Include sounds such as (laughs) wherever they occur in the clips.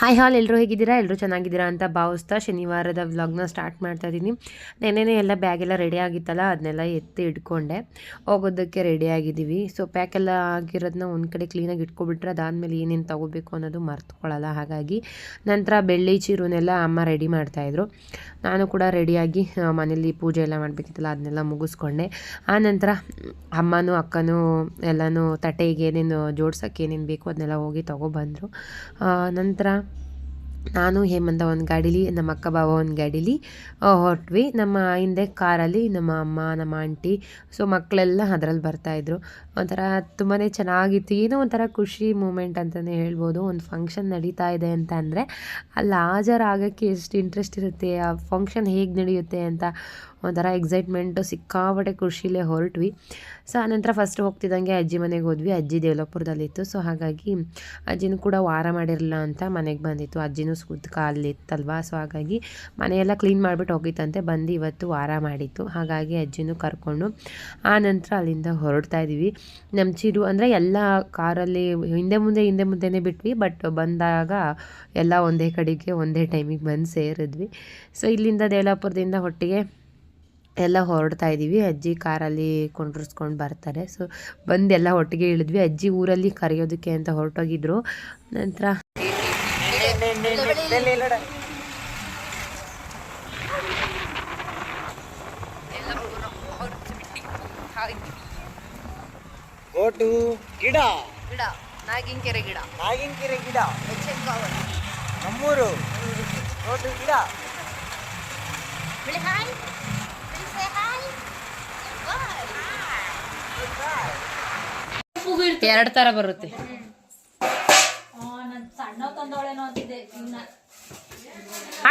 Hi ಹಾಲ್ ಎಲ್ಲರೂ ಹೇಗಿದ್ದೀರಾ? ಎಲ್ಲರೂ ಚೆನ್ನಾಗಿದ್ದೀರಾ ಅಂತ ಭಾವಿಸ್ತಾ ಶನಿವಾರದ ವ್ಲಾಗ್ನ ಸ್ಟಾರ್ಟ್ ಮಾಡ್ತಾ ಇದ್ದೀನಿ. ನೆನೆನೇ ಎಲ್ಲ ಬ್ಯಾಗೆಲ್ಲ ರೆಡಿ ಆಗಿತ್ತಲ್ಲ ಅದನ್ನೆಲ್ಲ ಎತ್ತಿ ಇಟ್ಕೊಂಡೆ. ಹೋಗೋದಕ್ಕೆ ರೆಡಿ ಆಗಿದ್ದೀವಿ. ಸೊ ಪ್ಯಾಕ್ ಎಲ್ಲ ಆಗಿರೋದನ್ನ ಒಂದು ಕಡೆ ಕ್ಲೀನಾಗಿ ಇಟ್ಕೊಬಿಟ್ರೆ ಅದಾದಮೇಲೆ ಏನೇನು ತೊಗೋಬೇಕು ಅನ್ನೋದು ಮರ್ತ್ಕೊಳ್ಳಲ್ಲ ಹಾಗಾಗಿ ನಂತರ ಬೆಳ್ಳಿ, ಚೀರುನೆಲ್ಲ ಅಮ್ಮ ರೆಡಿ ಮಾಡ್ತಾಯಿದ್ರು ನಾನು ಕೂಡ ರೆಡಿಯಾಗಿ ಮನೇಲಿ ಪೂಜೆ ಎಲ್ಲ ಮಾಡಬೇಕಿತ್ತಲ್ಲ ಅದನ್ನೆಲ್ಲ ಮುಗಿಸ್ಕೊಂಡೆ. ಆ ನಂತರ ಅಮ್ಮನೂ, ಅಕ್ಕನೂ ಎಲ್ಲನೂ ತಟ್ಟೆಗೆ ಏನೇನು ಜೋಡ್ಸೋಕ್ಕೆ ಏನೇನು ಬೇಕು ಅದನ್ನೆಲ್ಲ ಹೋಗಿ ತೊಗೊಬಂದರು ನಂತರ ನಾನು ಹೇಮಂತ ಒಂದು ಗಾಡೀಲಿ, ನಮ್ಮ ಅಕ್ಕ ಬಾಬ ಒಂದು ಗಾಡೀಲಿ ಹೊರಟ್ವಿ. ನಮ್ಮ ಹಿಂದೆ ಕಾರಲ್ಲಿ ನಮ್ಮ ಅಮ್ಮ, ನಮ್ಮ ಆಂಟಿ ಸೊ ಮಕ್ಕಳೆಲ್ಲ ಅದರಲ್ಲಿ ಬರ್ತಾಯಿದ್ರು ಒಂಥರ ತುಂಬಾ ಚೆನ್ನಾಗಿತ್ತು. ಏನೋ ಒಂಥರ ಖುಷಿ ಮೂಮೆಂಟ್ ಅಂತಲೇ ಹೇಳ್ಬೋದು. ಒಂದು ಫಂಕ್ಷನ್ ನಡೀತಾ ಇದೆ ಅಂತ ಅಂದರೆ ಅಲ್ಲಿ ಹಾಜರಾಗೋಕ್ಕೆ ಎಷ್ಟು ಇಂಟ್ರೆಸ್ಟ್ ಇರುತ್ತೆ, ಆ ಫಂಕ್ಷನ್ ಹೇಗೆ ನಡೆಯುತ್ತೆ ಅಂತ ಒಂಥರ ಎಕ್ಸೈಟ್ಮೆಂಟು ಸಿಕ್ಕಾಪಟ್ಟೆ ಖುಷಿಲೇ ಹೊರಟ್ವಿ. ಸೊ ಆನಂತರ ಫಸ್ಟ್ ಹೋಗ್ತಿದ್ದಂಗೆ ಅಜ್ಜಿ ಮನೆಗೆ ಹೋದ್ವಿ. ಅಜ್ಜಿ ದೇವಲಾಪುರದಲ್ಲಿತ್ತು. ಸೊ ಹಾಗಾಗಿ ಅಜ್ಜಿನೂ ಕೂಡ ವಾರ ಮಾಡಿರಲಿಲ್ಲ ಅಂತ ಮನೆಗೆ ಬಂದಿತ್ತು. ಅಜ್ಜಿನೂ ಸುತ್ತ ಕಾಲಿತ್ತಲ್ವಾ ಸೊ ಹಾಗಾಗಿ ಮನೆಯೆಲ್ಲ ಕ್ಲೀನ್ ಮಾಡಿಬಿಟ್ಟು ಹೋಗಿತ್ತಂತೆ. ಬಂದು ಇವತ್ತು ವಾರ ಮಾಡಿತ್ತು. ಹಾಗಾಗಿ ಅಜ್ಜಿನೂ ಕರ್ಕೊಂಡು ಆ ನಂತರ ಅಲ್ಲಿಂದ ಹೊರಡ್ತಾ ಇದ್ದೀವಿ. ನಮ್ಮ ಚಿರು ಅಂದರೆ ಎಲ್ಲ ಕಾರಲ್ಲಿ ಹಿಂದೆ ಮುಂದೆ, ಹಿಂದೆ ಮುಂದೆನೇ ಬಿಟ್ವಿ. ಬಟ್ ಬಂದಾಗ ಎಲ್ಲ ಒಂದೇ ಕಡೆಗೆ, ಒಂದೇ ಟೈಮಿಗೆ ಬಂದು ಸೇರಿದ್ವಿ. ಸೊ ಇಲ್ಲಿಂದ ದೇವಲಾಪುರದಿಂದ ಒಟ್ಟಿಗೆ ಎಲ್ಲ ಹೊರಡ್ತಾ ಇದ್ದೀವಿ. ಅಜ್ಜಿ ಕಾರಲ್ಲಿ ಕೊಂಡ್ರಿಸ್ಕೊಂಡು ಬರ್ತಾರೆ. ಸೊ ಬಂದು ಎಲ್ಲ ಒಟ್ಟಿಗೆ ಇಳಿದ್ವಿ. ಅಜ್ಜಿ ಊರಲ್ಲಿ ಕರೆಯೋದಕ್ಕೆ ಅಂತ ಹೊರಟೋಗಿದ್ರು. ನಂತರ ಗೋಟು ಗಿಡ. ಗಿಡ ನಾಗಿಂಕೆರೆ ಗಿಡ. ನಾಗಿಂಕೆರೆ ಗಿಡ. ನಮ್ಮೂರು. ಗೋಟು ಗಿಡ. ಎರಡು ತರ ಬರುತ್ತೆ.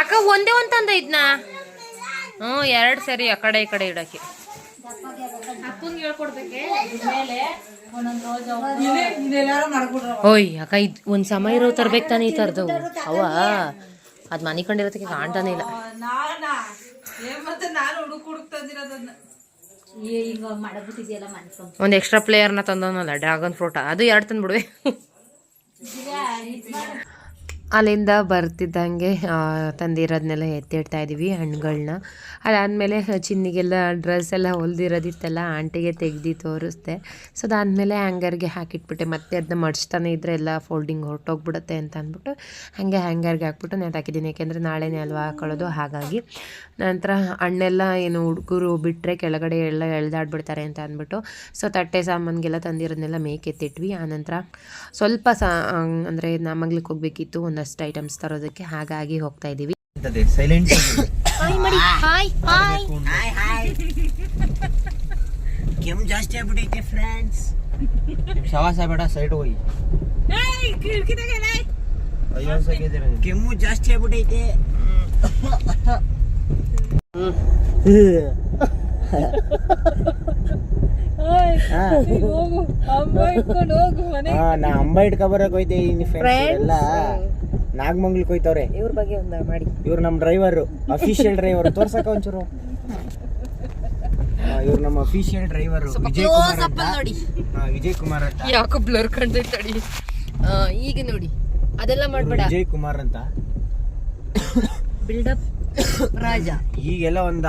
ಅಕ್ಕ ಒಂದೇ ಒಂದು ತಂದ ಇದ್ನ? ಹ್ಞೂ ಎರಡು ಸರಿ ಆ ಕಡೆ ಈ ಕಡೆ ಇಡಕ್ಕೆ. ಓಯ್ ಅಕ್ಕ ಇದು ಒಂದು ಸಮಯ ಇರೋ ತರ್ಬೇಕು ತಾನೇ ಈ ಥರದವು. ಅವ ಅದು ಮನೆ ಕಂಡಿರೋದಕ್ಕೆ ಕಾಣ್ತಾನೆ ಇಲ್ಲ. ಒಂದು ಎಕ್ಸ್ಟ್ರಾ ಪ್ಲೇಯರ್ನ ತಂದವನಲ್ಲ ಡ್ರ್ಯಾಗನ್ ಫ್ರೂಟ. ಅದು ಎರಡು ತಂದ್ಬಿಡುವೆ. ಅಲ್ಲಿಂದ ಬರ್ತಿದ್ದಂಗೆ ತಂದಿರೋದನ್ನೆಲ್ಲ ಎತ್ತಿಡ್ತಾ ಇದ್ದೀವಿ ಹಣ್ಣುಗಳನ್ನ ಅದಾದಮೇಲೆ ಚಿನ್ನಿಗೆಲ್ಲ ಡ್ರೆಸ್ ಎಲ್ಲ ಹೊಲ್ದಿರೋದಿತ್ತಲ್ಲ, ಆಂಟಿಗೆ ತೆಗ್ದು ತೋರಿಸ್ದೆ. ಸೊ ಅದಾದಮೇಲೆ ಹ್ಯಾಂಗರ್ಗೆ ಹಾಕಿಟ್ಬಿಟ್ಟೆ. ಮತ್ತೆ ಅದನ್ನ ಮಡಿಸ್ತಾನೆ ಇದ್ದರೆ ಎಲ್ಲ ಫೋಲ್ಡಿಂಗ್ ಹೊರಟೋಗ್ಬಿಡುತ್ತೆ ಅಂತ ಅಂದ್ಬಿಟ್ಟು ಹಾಗೆ ಹ್ಯಾಂಗರ್ಗೆ ಹಾಕ್ಬಿಟ್ಟು ನಾನು ಹಾಕಿದ್ದೀನಿ. ಯಾಕೆಂದರೆ ನಾಳೆನೇ ಅಲ್ವಾ ಹಾಕೊಳ್ಳೋದು, ಹಾಗಾಗಿ. ನಂತರ ಹಣ್ಣೆಲ್ಲ ಏನು ಹುಡುಗರು ಬಿಟ್ಟರೆ ಕೆಳಗಡೆ ಎಲ್ಲ ಎಳ್ದಾಡ್ಬಿಡ್ತಾರೆ ಅಂತ ಅಂದ್ಬಿಟ್ಟು, ಸೊ, ತಟ್ಟೆ ಸಾಮಾನಿಗೆಲ್ಲ ತಂದಿರೋದನ್ನೆಲ್ಲ ಮೇಕೆತ್ತಿಟ್ವಿ. ಆನಂತರ ಸ್ವಲ್ಪ ಸಾ ಅಂದರೆ ನಮ್ಮಗ್ಲಿಕ್ಕೆ ಹೋಗ್ಬೇಕಿತ್ತು ಒಂದಷ್ಟು ಐಟಮ್ಸ್ ತರೋದಕ್ಕೆ ಹಾಗಾಗಿ ಹೋಗ್ತಾ ಇದ್ದೀವಿ silent hi hi hi hi ಕೆಮ್ಮು ಜಾಸ್ತಿ ಆಗ್ಬಿಟ್ಟೈತೆ ಫ್ರೆಂಡ್ಸ್ ಶವಾಸ ಬೇಡ ಸೈಡ್ ಹೋಗಿ. ಕೆಮ್ಮು ಜಾಸ್ತಿ ಆಗ್ಬಿಟ್ಟೈತೆ ನಾ ಅಂಬ ಇಟ್ಕೊಬರಕ್ ಹೋಯ್ತೆ ಎಲ್ಲ. ನಾಗಮಂಗ್ಲಕ್ ಹೋಯ್ತವ್ರೆ ಇವ್ರ ಬಗ್ಗೆ ಒಂದು ಮಾಡಿ. ಇವ್ರು ನಮ್ಮ ಡ್ರೈವರ್ ಅಫಿಷಿಯಲ್ ಡ್ರೈವರ್. ತೋರ್ಸಕ ಒಂಚೂರು. ಇವ್ರು ನಮ್ಮ ಅಫಿಷಿಯಲ್ ಡ್ರೈವರ್. ವಿಜಯ್ ಕುಮಾರ್ ಅಂತ. ನೋಡಿ. ಹಾ, ವಿಜಯ್ ಕುಮಾರ್ ಅಂತ. ಯಾಕೋ ಬ್ಲರ್ ಕಾಣ್ತೈತೆ ತಡಿ ಆ, ಈಗ ನೋಡಿ. ಅದೆಲ್ಲ ಮಾಡ್ಬೇಡ. ವಿಜಯ್ ಕುಮಾರ್ ಅಂತ. ಬಿಲ್ಡಪ್ ರಾಜ. ಈಗೆಲ್ಲ ಒಂದ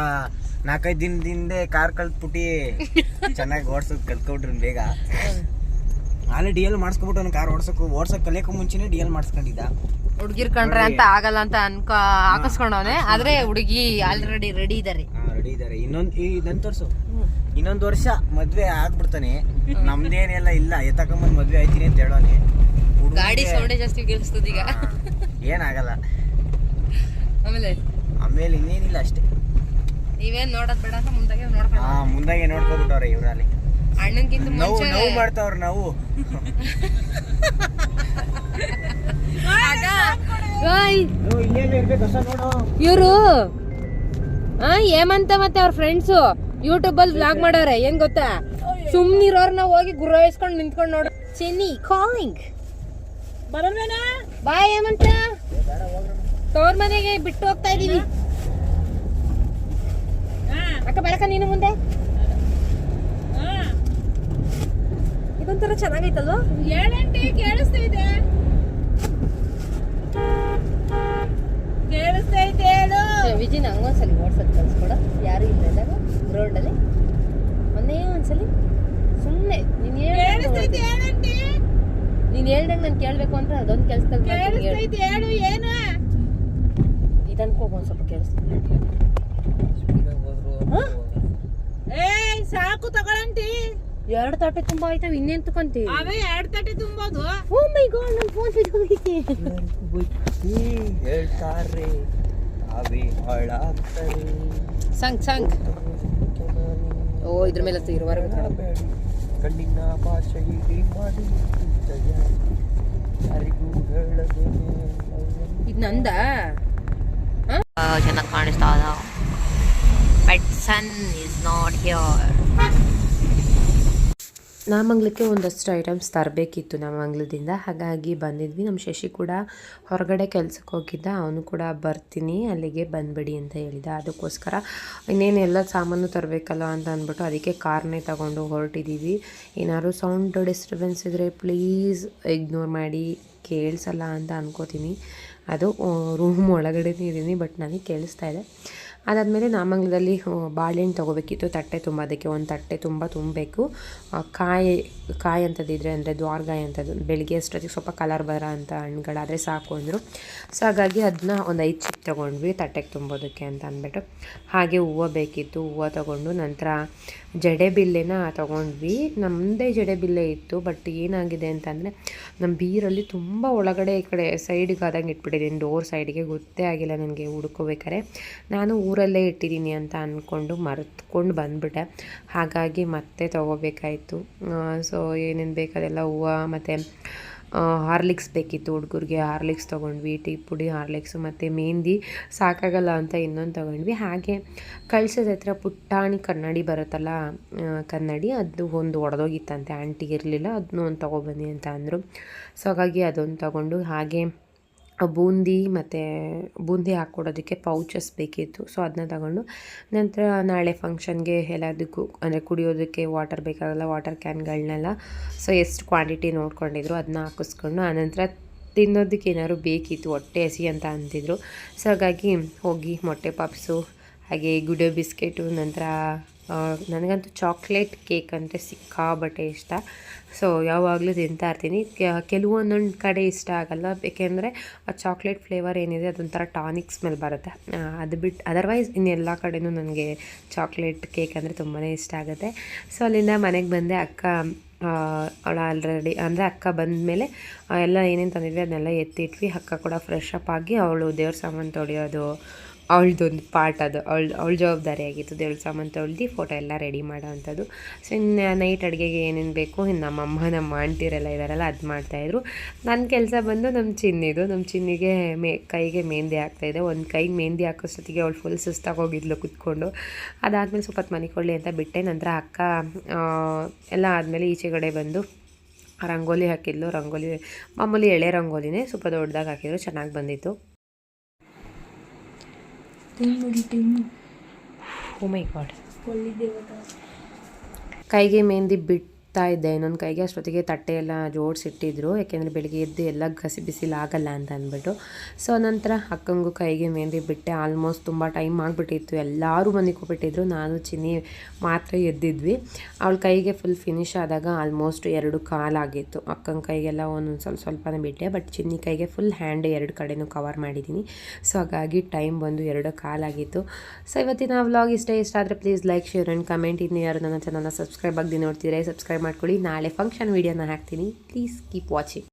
ನಾಲ್ಕೈದು ದಿನದಿಂದ ಕಾರ್ ಕಲ್ತ್ಬಿಟ್ಟಿ (laughs) ಚೆನ್ನಾಗಿ ಓಡ್ಸೋದ್ ಕಲ್ತ್ಕೊಟ್ರಿ ಬೇಗ. ಆಲೆ ಡಿ ಎಲ್ ಮಾಡಿಸ್ಕೊಬಿಟ್ಟು ಕಾರ್ ಓಡ್ಸಕ್ ಓಡಿಸಕ್ ಕಲಿಯಕ್ ಮುಂಚೆನೆ ಡಿ ಎಲ್ ಮಾಡಿಸ್ಕೊಂಡಿದ್ದ. ಹುಡುಗಿರ್ ಕಂಡ್ರೆ ಅಂತ ಆಗಲ್ಲ ಅಂತ ಅನ್ಕೋ ಹಾಕಿಸ್ಕೊಂಡವನೆ. ಆದ್ರೆ ಹುಡುಗಿ ಆಲ್ರೆಡಿ ರೆಡಿ ಇದಾರೆ. ರೆಡಿ ಇದಾರೆ. ಇನ್ನೊಂದ್ ಈ ಇದನ್ ತೋರ್ಸು. ಇನ್ನೊಂದ್ ವರ್ಷ ಮದ್ವೆ ಆಗ್ಬಿಡ್ತಾನೆ. ನಮ್ದೇನೆಲ್ಲ ಇಲ್ಲ. ಎತ್ತಕೊಂಬಂದ್ ಮದ್ವೆ ಆಯ್ತೀನಿ ಅಂತ ಹೇಳೋನೆ. ಗಾಡಿ ಸೌಂಡೆ ಜಾಸ್ತಿ ಕೇಳಿಸ್ತದ ಈಗ. ಏನಾಗಲ್ಲ. ಆಮೇಲೆ? ಆಮೇಲೆ ಇನ್ನೇನಿಲ್ಲ ಅಷ್ಟೇ. ನೀವೇನ್ ನೋಡೋದ್ ಬೇಡ ಅಂತ ಮುಂದಾಗೆ ನೋಡ್ಕೊಂಡು ಹಾ ಮುಂದಾಗೆ ನೋಡ್ಕೊಬಿಟ್ಟವ್ರೆ ಇವ್ರಲ್ಲಿ. ಅಣ್ಣನ್ಗಿಂತ ನೋವು ಮುಂಚೆ ನೋವು ಮಾಡ್ತಾವ್ರ ನಾವು. ಇವರು ಹೇಮಂತ ಮತ್ತೆ ಅವ್ರ ಫ್ರೆಂಡ್ಸು ಯೂಟ್ಯೂಬ್ ಅಲ್ಲಿ ವ್ಲಾಗ್ ಮಾಡೋರೆ ಏನ್ ಗೊತ್ತಾ? ಸುಮ್ನಿರೋರ್ನ ಹೋಗಿ ಗುರಾಯಿಸ್ಕೊಂಡು ನಿಂತ್ಕೊಂಡು ನೋಡು. Chenni calling boy Hemanth. ತವ್ರ ಮನೆಗೆ ಬಿಟ್ಟು ಹೋಗ್ತಾ ಇದೀವಿ ಅಕ್ಕ ಬೆಳಕ ನೀನು ಮುಂದೆ. ಇದೊಂಥರ ಚೆನ್ನಾಗೈತಲ್ವಾ? ಏಳಂಟಿ ಕೇಳಿಸ್ತಾ ಇದೆ. ವಿಜಿ ಹಂಗೊಂದ್ಸಲಿ ಓಡ್ಸೋದು ಕಳ್ಸ್ಕೊಡ. ಯಾರು ಇಲ್ಲದಾಗ ರೋಡಲ್ಲಿ. ಒಂದೇ ಒಂದ್ಸಲಿ ಸುಮ್ಮನೆ ನೀನು ಕೇಳಿಸ್ತೈತಿ ಹೇಳಂಟಿ ನೀನು ಹೇಳ್ದಂಗೆ ನಾನು ಕೇಳಬೇಕು ಅಂದ್ರೆ ಅದೊಂದು ಕೆಲ್ಸದಲ್ಲಿ ಕೇಳಿಸ್ತೈತಿ ಹೇಳು ಏನು? ಇದನ್ಕೋ ಹೋಗಿ ಒಂದು ಸ್ವಲ್ಪ ಕೇಳಿಸ್ತೀನಿ? ಏಯ್ ಸಾಕು ತಗೊಳಂಟಿ. ಎರಡು ತಟ್ಟೆ ತುಂಬ ಆಯ್ತಾವ ಇನ್ನೇನ್ ತಕೊಂತಿ? ಅವೇ ಎರಡು ತಟ್ಟೆ ತುಂಬೋದು. ಓ ಮೈ ಗಾಡ್ ನನ್ನ ಫೋನ್ ಬಿದ್ದೋಗೈತಿ ಹೇಳ್ತಾರೆ ಅವೇ ಹಾಳಾಗ್ತಾರೆ ಸಂಗ್ ಸಂಗ್ ಓ ಇದ್ರ ಮೇಲೆ ಇರುವವರೆಗೂ ಕಣ್ಣಿನ ಭಾಷೆ ಹೀಗೆ ಮಾಡಿ ಯಾರಿಗೂ ಹೇಳದೆ ಇದು ನಂದ? ಚೆನ್ನಾಗಿ ಕಾಣಿಸ್ತಾ ಅದ but son is not here ನಾಮಂಗ್ಲಕ್ಕೆ ಒಂದಷ್ಟು ಐಟಮ್ಸ್ ತರಬೇಕಿತ್ತು ನಾಮಂಗ್ಲದಿಂದ. ಹಾಗಾಗಿ ಬಂದಿದ್ವಿ. ನಮ್ಮ ಶಶಿ ಕೂಡ ಹೊರಗಡೆ ಕೆಲ್ಸಕ್ಕೆ ಹೋಗಿದ್ದ. ಅವನು ಕೂಡ ಬರ್ತೀನಿ, ಅಲ್ಲಿಗೆ ಬಂದ್ಬಿಡಿ ಅಂತ ಹೇಳಿದ. ಅದಕ್ಕೋಸ್ಕರ ಇನ್ನೇನೆಲ್ಲ ಸಾಮಾನು ತರಬೇಕಲ್ಲ ಅಂತ ಅಂದ್ಬಿಟ್ಟು ಅದಕ್ಕೆ ಕಾರ್ನೇ ತಗೊಂಡು ಹೊರಟಿದ್ದೀವಿ ಏನಾದ್ರು ಸೌಂಡ್ ಡಿಸ್ಟರ್ಬೆನ್ಸ್ ಇದ್ದರೆ ಪ್ಲೀಸ್ ಇಗ್ನೋರ್ ಮಾಡಿ ಕೇಳಿಸಲ್ಲ ಅಂತ ಅಂದ್ಕೋತೀನಿ ಅದು ರೂಮ್ ಒಳಗಡೆನೇ ಇದ್ದೀನಿ ಬಟ್ ನನಗೆ ಕೇಳಿಸ್ತಾ ಇದೆ. ಅದಾದಮೇಲೆ ನಾಮಂಗಲದಲ್ಲಿ ಬಾಳೆಹಣ್ಣು ತೊಗೋಬೇಕಿತ್ತು. ತಟ್ಟೆ ತುಂಬ, ಅದಕ್ಕೆ ಒಂದು ತಟ್ಟೆ ತುಂಬ ತುಂಬಬೇಕು. ಕಾಯಿ ಕಾಯಿ ಅಂಥದ್ದಿದ್ರೆ ಅಂದರೆ ದ್ವಾರಗಾಯಿ ಅಂಥದ್ದು ಬೆಳಿಗ್ಗೆ ಅಷ್ಟೊತ್ತಿಗೆ ಸ್ವಲ್ಪ ಕಲರ್ ಬರೋ ಅಂಥ ಹಣ್ಣುಗಳಾದರೆ ಸಾಕು ಅಂದರು. ಸೊ ಹಾಗಾಗಿ ಅದನ್ನ ಒಂದು ಐದು ಚಿಪ್ ತೊಗೊಂಡ್ವಿ ತಟ್ಟೆಗೆ ತುಂಬೋದಕ್ಕೆ ಅಂತ ಅಂದ್ಬಿಟ್ಟು. ಹಾಗೆ ಹೂವು ಬೇಕಿತ್ತು, ಹೂವು ತೊಗೊಂಡು ನಂತರ ಜಡೆಬಿಲ್ಲೆನ ತೊಗೊಂಡ್ವಿ. ನಮ್ಮದೇ ಜಡೆಬಿಲ್ಲೆ ಇತ್ತು, ಬಟ್ ಏನಾಗಿದೆ ಅಂತಂದರೆ ನಮ್ಮ ಬೀರಲ್ಲಿ ತುಂಬ ಒಳಗಡೆ ಈ ಕಡೆ ಸೈಡಿಗೆ ಆದಂಗೆ ಇಟ್ಬಿಟ್ಟಿದ್ದೀನಿ. ಡೋರ್ ಸೈಡಿಗೆ ಗೊತ್ತೇ ಆಗಿಲ್ಲ ನನಗೆ ಹುಡ್ಕೋಬೇಕಾರೆ ನಾನು ಊರಲ್ಲೇ ಇಟ್ಟಿದ್ದೀನಿ ಅಂತ ಅಂದ್ಕೊಂಡು ಮರೆತ್ಕೊಂಡು ಬಂದುಬಿಟ್ಟೆ. ಹಾಗಾಗಿ ಮತ್ತೆ ತೊಗೋಬೇಕಾಯಿತು. ಸೊ ಏನೇನು ಬೇಕಾದೆಲ್ಲ ಹೂವು ಮತ್ತು ಹಾರ್ಲಿಕ್ಸ್ ಬೇಕಿತ್ತು ಹುಡುಗರಿಗೆ. ಹಾರ್ಲಿಕ್ಸ್ ತೊಗೊಂಡ್ವಿ, ಟೀ ಪುಡಿ, ಹಾರ್ಲಿಕ್ಸು ಮತ್ತು ಮೆಹಂದಿ ಸಾಕಾಗಲ್ಲ ಅಂತ ಇನ್ನೊಂದು ತೊಗೊಂಡ್ವಿ. ಹಾಗೆ ಕಳ್ಸದ ಹತ್ರ ಪುಟ್ಟಾಣಿ ಕನ್ನಡಿ ಬರುತ್ತಲ್ಲ ಕನ್ನಡಿ ಅದು ಒಂದು ಒಡೆದೋಗಿತ್ತಂತೆ. ಆಂಟಿ ಇರಲಿಲ್ಲ ಅದನ್ನೂ ಒಂದು ತೊಗೊಬನ್ನಿ ಅಂತ ಅಂದರು. ಸೊ ಹಾಗಾಗಿ ಅದೊಂದು ತೊಗೊಂಡು ಹಾಗೆ ಬೂಂದಿ ಮತ್ತು ಬೂಂದಿ ಹಾಕ್ಕೊಡೋದಕ್ಕೆ ಪೌಚಸ್ ಬೇಕಿತ್ತು. ಸೊ ಅದನ್ನ ತಗೊಂಡು ನಂತರ ನಾಳೆ ಫಂಕ್ಷನ್ಗೆ ಎಲ್ಲದಕ್ಕೂ, ಅಂದರೆ ಕುಡಿಯೋದಕ್ಕೆ ವಾಟರ್ ಬೇಕಾಗಲ್ಲ, ವಾಟರ್ ಕ್ಯಾನ್ಗಳನ್ನೆಲ್ಲ ಸೊ ಎಷ್ಟು ಕ್ವಾಂಟಿಟಿ ನೋಡ್ಕೊಂಡಿದ್ರು ಅದನ್ನ ಹಾಕಿಸ್ಕೊಂಡು ಆನಂತರ ತಿನ್ನೋದಕ್ಕೆ ಏನಾದ್ರು ಬೇಕಿತ್ತು, ಹೊಟ್ಟೆ ಹಸಿ ಅಂತ ಅಂತಿದ್ರು. ಸೊ ಹಾಗಾಗಿ ಹೋಗಿ ಮೊಟ್ಟೆ ಪಾಪ್ಸು, ಹಾಗೆ ಗುಡೆ ಬಿಸ್ಕೆಟು, ನಂತರ ನನಗಂತೂ ಚಾಕ್ಲೇಟ್ ಕೇಕ್ ಅಂದರೆ ಸಿಕ್ಕಾಬಟ್ಟೆ ಇಷ್ಟ. ಸೊ ಯಾವಾಗಲೂ ತಿಂತಾ ಇರ್ತೀನಿ. ಕೆಲವೊಂದೊಂದು ಕಡೆ ಇಷ್ಟ ಆಗಲ್ಲ. ಏಕೆಂದರೆ ಆ ಚಾಕ್ಲೇಟ್ ಫ್ಲೇವರ್ ಏನಿದೆ ಅದೊಂಥರ ಟಾನಿಕ್ ಸ್ಮೆಲ್ ಬರುತ್ತೆ. ಅದು ಬಿಟ್ಟು ಅದರ್ವೈಸ್ ಇನ್ನೆಲ್ಲ ಕಡೆನೂ ನನಗೆ ಚಾಕ್ಲೇಟ್ ಕೇಕ್ ಅಂದರೆ ತುಂಬಾ ಇಷ್ಟ ಆಗುತ್ತೆ. ಸೊ ಅಲ್ಲಿಂದ ಮನೆಗೆ ಬಂದೆ. ಅಕ್ಕ ಅವಳು ಆಲ್ರೆಡಿ ಅಂದರೆ ಅಕ್ಕ ಬಂದಮೇಲೆ ಎಲ್ಲ ಏನೇನು ತಂದಿದ್ವಿ, ಅದನ್ನೆಲ್ಲ ಎತ್ತಿಟ್ವಿ. ಅಕ್ಕ ಕೂಡ ಫ್ರೆಶ್ ಅಪ್ ಆಗಿ ಅವಳು ದೇವ್ರ ಸಾಮಾನು ತೊಳೆಯೋದು ಅವಳದೊಂದು ಪಾರ್ಟ್ ಅದು, ಅವಳು, ಅವಳ ಜವಾಬ್ದಾರಿ ಆಗಿತ್ತು. ದೇವ್ರ ಸಾಮಾನು ತೊಳ್ದು ಫೋಟೋ ಎಲ್ಲ ರೆಡಿ ಮಾಡೋವಂಥದ್ದು. ಸೊ ಇನ್ನು ನೈಟ್ ಅಡುಗೆಗೆ ಏನೇನು ಬೇಕು, ಇನ್ನು ನಮ್ಮಮ್ಮ ನಮ್ಮ ಆಂಟಿರೆಲ್ಲ ಇದ್ದಾರಲ್ಲ ಅದು ಮಾಡ್ತಾಯಿದ್ರು. ನನ್ನ ಕೆಲಸ ಬಂದು ನಮ್ಮ ಚಿನ್ನಿದು. ನಮ್ಮ ಚಿನ್ನಿಗೆ ಮೇ, ಕೈಗೆ ಮೆಹಂದಿ ಹಾಕ್ತಾಯಿದ್ದೆ ಒಂದು ಕೈಗೆ ಮೆಹಂದಿ ಹಾಕೋಷ್ಟೊತ್ತಿಗೆ ಅವಳು ಫುಲ್ ಸುಸ್ತಾಗಿ ಹೋಗಿದ್ಲು ಕುತ್ಕೊಂಡು. ಅದಾದಮೇಲೆ ಸ್ವಲ್ಪ ಹೊತ್ತು ಕೊಡಲಿ ಅಂತ ಬಿಟ್ಟೆ. ನಂತರ ಅಕ್ಕ ಎಲ್ಲ ಆದಮೇಲೆ ಈಚೆಗಡೆ ಬಂದು ರಂಗೋಲಿ ಹಾಕಿದ್ಲು. ರಂಗೋಲಿ, ಮಾಮೂಲಿ ಎಳೆ ರಂಗೋಲಿನೇ, ಸ್ವಲ್ಪ ದೊಡ್ಡದಾಗಿ ಹಾಕಿದ್ರು. ಚೆನ್ನಾಗಿ ಬಂದಿತ್ತು. ಓ ಮೈ ಗಾಡ್ ಕೈಗೆ ಮೆಹಂದಿ ಬಿಡ್ತಾ ಇದ್ದೆ ಇನ್ನೊಂದು ಕೈಗೆ ಅಷ್ಟೊತ್ತಿಗೆ ತಟ್ಟೆ ಎಲ್ಲ ಜೋಡಿಸಿಟ್ಟಿದ್ರು. ಯಾಕೆಂದರೆ ಬೆಳಿಗ್ಗೆ ಎದ್ದು ಎಲ್ಲ ಗಸಿ ಬಿಸಿಲು ಆಗಲ್ಲ ಅಂತ ಅಂದ್ಬಿಟ್ಟು. ಸೊ ನಂತರ ಅಕ್ಕಂಗೂ ಕೈಗೆ ಮೆಹಂದಿ ಬಿಟ್ಟೆ. ಆಲ್ಮೋಸ್ಟ್ ತುಂಬ ಟೈಮ್ ಆಗಿಬಿಟ್ಟಿತ್ತು. ಎಲ್ಲರೂ ಮನಿಕೋಬಿಟ್ಟಿದ್ರು ನಾನು, ಚಿನ್ನಿ ಮಾತ್ರ ಎದ್ದಿದ್ವಿ. ಅವಳ ಕೈಗೆ ಫುಲ್ ಫಿನಿಶ್ ಆದಾಗ ಆಲ್ಮೋಸ್ಟ್ ಎರಡು ಕಾಲಾಗಿತ್ತು ಅಕ್ಕನ ಕೈಗೆಲ್ಲ ಒಂದೊಂದು ಸ್ವಲ್ಪ ಸ್ವಲ್ಪನೇ ಬಿಟ್ಟೆ. ಬಟ್ ಚಿನ್ನಿ ಕೈಗೆ ಫುಲ್ ಹ್ಯಾಂಡ್ ಎರಡು ಕಡೆನೂ ಕವರ್ ಮಾಡಿದ್ದೀನಿ. ಸೊ ಹಾಗಾಗಿ ಟೈಮ್ ಬಂದು ಎರಡು ಕಾಲಾಗಿತ್ತು ಸೊ ಇವತ್ತಿನ ವ್ಲಾಗ್ ಇಷ್ಟ ಇಷ್ಟ ಆದರೆ please like share and comment ಇನ್ನು ಯಾರು ನನ್ನ ಚಾನಲ್ನ ಸಬ್ಸ್ಕ್ರೈಬ್ ಆಗಿ ನೋಡ್ತಿದ್ರೆ ಸಬ್ಸ್ಕ್ರೈಬ್ ಮಾಡ್ಕೊಳ್ಳಿ. ನಾಳೆ ಫಂಕ್ಷನ್ ವೀಡಿಯೋನ ಹಾಕ್ತೀನಿ. Please keep watching